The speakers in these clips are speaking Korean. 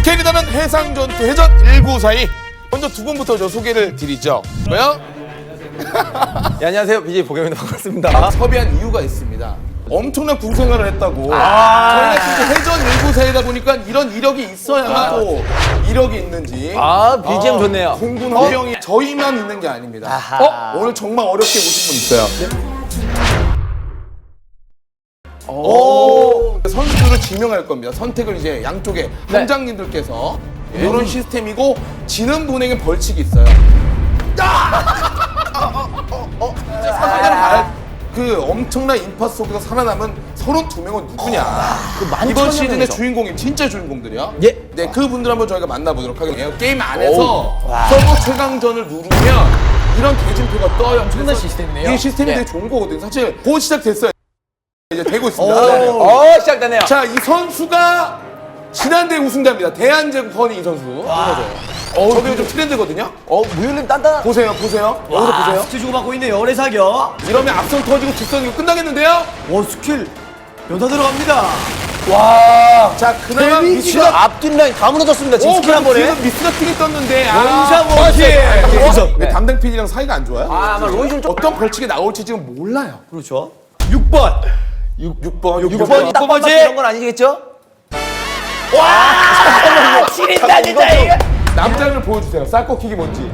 스케일이 다른 해상전투 해전 1942 먼저 두 분부터 저 소개를 드리죠 뭐요? 예, 안녕하세요. BJ 보경입니다. 반갑습니다. 섭외한 이유가 있습니다 엄청난 군생활을 했다고 저희가 진짜 해전 1942다 보니까 이런 이력이 있어야만 또 이력이 있는지 아, BGM 좋네요. 공군 허병이 저희만 있는 게 아닙니다 어? 오늘 정말 어렵게 모신 분 있어요 오. 선수를 지명할 겁니다. 선택을 이제 양쪽에 함장님들께서 이런 시스템이고 지는 분에게 벌칙이 있어요. 그 엄청난 인파 속에서 살아남은 32명은 누구냐? 이번 시즌의 주인공이 진짜 주인공들이야. 예. 네, 그분들 한번 저희가 만나보도록 하겠습니다. 게임 안에서 서버 최강전을 누르면 이런 대진표가 떠요. 엄청난 시스템이네요. 이 시스템이 되게 좋은 거거든요. 사실 곧 시작됐어요. 이제 되고 있습니다. 어, 시작되네요. 자, 이 선수가 지난대 우승자입니다. 대한제국 허니 이 선수. 어, 저게 요즘 트렌드거든요. 어, 무율님 단단한. 보세요, 보세요. 여기서 보세요. 스킬 주고받고 있네요. 어뢰 사격. 이러면 앞선 터지고 뒷선 이고 끝나겠는데요? 오 스킬 연타 들어갑니다. 와. 자, 그나마 미치가 앞뒷 라인 다 무너졌습니다. 지금 오, 스킬 한 번에. 지금 미스가 튀게 떴는데. 원샷 아, 원킬. 어? 왜 네. 담당 PD랑 사이가 안 좋아요? 아, 아마 로이준 좀. 어떤 벌칙이 나올지 지금 몰라요. 그렇죠. 6번. 6번, 6번 딱 번째. 이런 건 아니겠죠? 지린다 진짜 이거. 남자를 보여주세요. 쌀꺾기기 뭔지.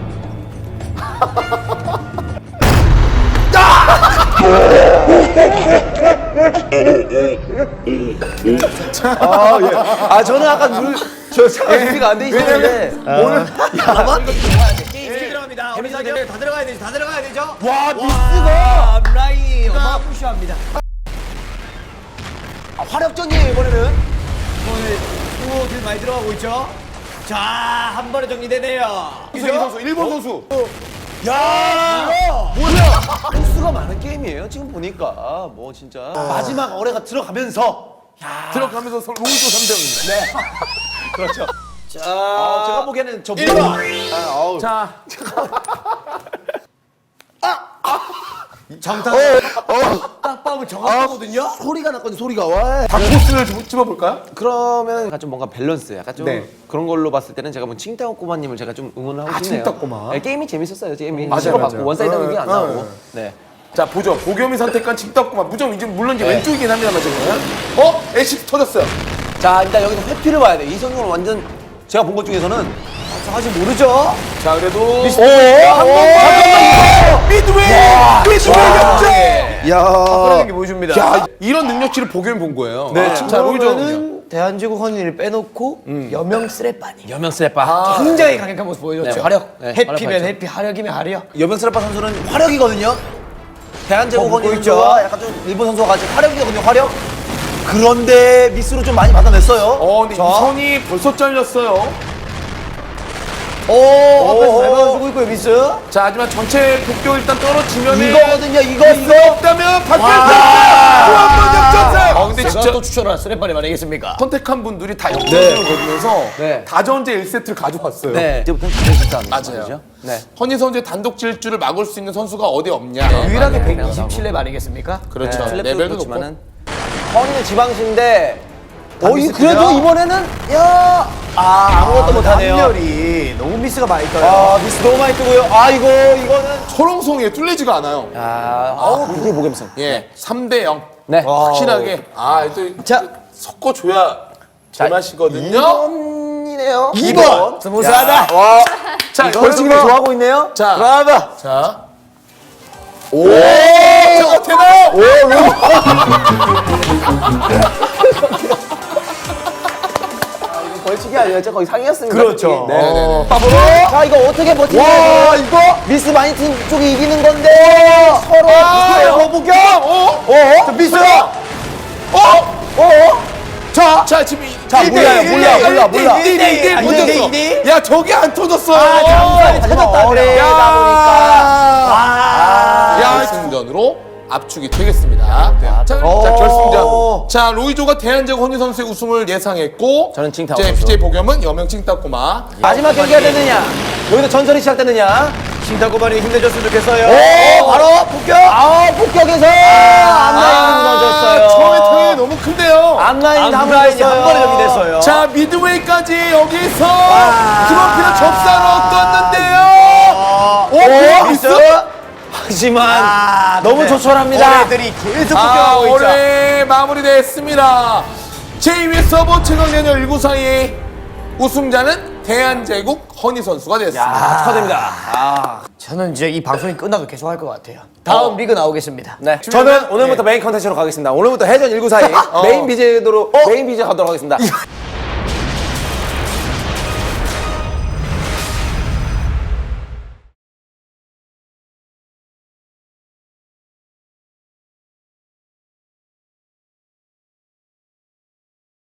아, 예. 아, 저는 아까 물, 저 준비가 안 돼 있었는데. 오늘 게임 스킬 들어갑니다. 어뢰 사격 다 들어가야 되죠. 다 들어가야 되죠. 와, 미스가. 라인 엄마 푸시합니다. 아, 화력전이에요, 이번에는. 오늘 수호들 많이 들어가고 있죠. 자, 한 번에 정리되네요. 이세기 선수, 일본 선수. 야! 횟수가 많은 게임이에요, 지금 보니까. 뭐, 진짜. 마지막 어뢰가 들어가면서. 들어가면서 서로 로이조 3대입니다. 네. 그렇죠. 자, 아, 제가 보기에는 저 일번. 아, 아우. 자, 정타 딱 봐면 정확하거든요. 소리가 났거든요, 소리가. 와. 박코스를 좀 집어볼까요? 그러면 약간 좀 뭔가 밸런스, 약간 좀 네. 그런 걸로 봤을 때는 제가 뭐 칭따오 꼬마님을 제가 좀 응원을 하고 아, 싶네요. 칭따오 꼬마. 네, 게임이 재밌었어요, 게임이. 맞아요, 맞아요, 맞아요. 원사이드 어, 경기 안 어, 나오고. 어. 네. 자 보죠 보겸이 선택한 칭떡구만 무정 이제 물론 이제 왼쪽이긴 합니다만 지금 어? 애쉬 터졌어요 자, 일단 여기서 회피를 봐야 돼. 이 선수는 완전 제가 본 것 중에서는 아직 모르죠. 자 그래도 오, 미드웨이 미드 웨이 역전 그런 게 보여줍니다. 야 이런 능력치를 보겸이 본 거예요 네. 자 로이조 그러면은 대한제국 헌일을 빼놓고 여명 쓰레빠니. 여명 스레빠. 굉장히 강력한 모습 보여줬죠. 네, 화력. 네, 해피면 화력하죠. 해피, 화력이면 화력. 여명 스레빠 선수는 화력이거든요. 대한제국 어, 헌. 선수와 약간 좀 일본 선수와 같이 화력이거든요, 화력. 그런데 미스로 좀 많이 받아냈어요. 어 근데 이선이 벌써 잘렸어요 오, 앞에서 잘 받아주고 있고요, 미스. 자 하지만 전체 독교 일단 떨어지면 이거거든요, 이거, 이거. 없다면 박별태 또한번 역전승 어 근데 제가 진짜 또 추천한 쓰레빠니 아니겠습니까? 선택한 분들이 다 역전승을 거두면서 네. 다전제 1세트를 가져왔어요 네. 이제부터는 잘해준다. 맞아요. 네. 허니 선수의 단독 질주를 막을 수 있는 선수가 어디 없냐. 유일하게 네, 127렙 아니겠습니까? 그렇죠. 네, 레벨도 높고. 그렇지만은 허니는 지방신데 어, 이? 그래도 이번에는 야, 아 아무것도 못하네요. 한열이 너무 미스가 많이 떠요. 아 미스 너무 많이 뜨고요. 아 이거 이거는 초롱송이에 뚫리지가 않아요. 아, 아우 굉장히 보겸성. 예, 3대 0. 네. 확실하게. 아, 또 자, 섞어줘야 제맛이거든요. 2번이네요. 2번. 스무스하다. 와, 자, 벌칙이 여러분. 좋아하고 있네요. 자, 브라바. 자. 오! 저거 되나요? 벌 칙이 아니었죠. 거의 상이었습니다. 그렇죠. 네. 네네네. 자 이거 어떻게 버티냐? 와, 이거? 미스 많이 팀 쪽이 이기는 건데 서로 아, 거북경. 어? 어? 미스. 어? 어? 자, 자, 지금 이- 자, 일 몰라요, 대 일, 몰라, 일 대 몰라, 일, 몰라. 일 대 일, 일 대 일, 일대 일, 못일 대. 야, 저게 안 터졌어. 아, 장사에 찾았다. 어레다 보니까. 아, 야, 결승전으로 압축이 되겠습니다. 자, 자, 오. 결승전. 자, 로이조가 대한제국 허니 선수의 우승을 예상했고, 저는 칭타오 이제 선수. BJ 복염은 여명 칭따꼬마. 마지막 경기가 되느냐? 여기서 전설이 시작되느냐? 신타고만이 힘내줬으면 좋겠어요. 오, 바로 폭격! 아, 폭격에서 앞라인이 무너졌어요. 처음에 타격이 너무 큰데요. 앞라인이 다 앞라인이 한 번에 무너졌어요. 정리됐어요. 자 미드웨이까지 여기서 와. 트로피를 접사로 얻었는데요. 오, 오, 미스? 하지만 아, 너무 네. 조촐합니다. 올해들이 계속 아, 폭격하고 있죠. 올해 마무리됐습니다. 제2회 서버 최강 연예 1구 사이 우승자는 대한제국 허니 선수가 됐습니다. 아, 축하드립니다. 아, 저는 이제 이 방송이 끝나도 계속 할 것 같아요. 다음 리그 나오겠습니다. 네. 저는 오늘부터 메인 컨텐츠로 가겠습니다. 오늘부터 해전 194이 메인 BJ로 메인 BJ 가도록 하겠습니다.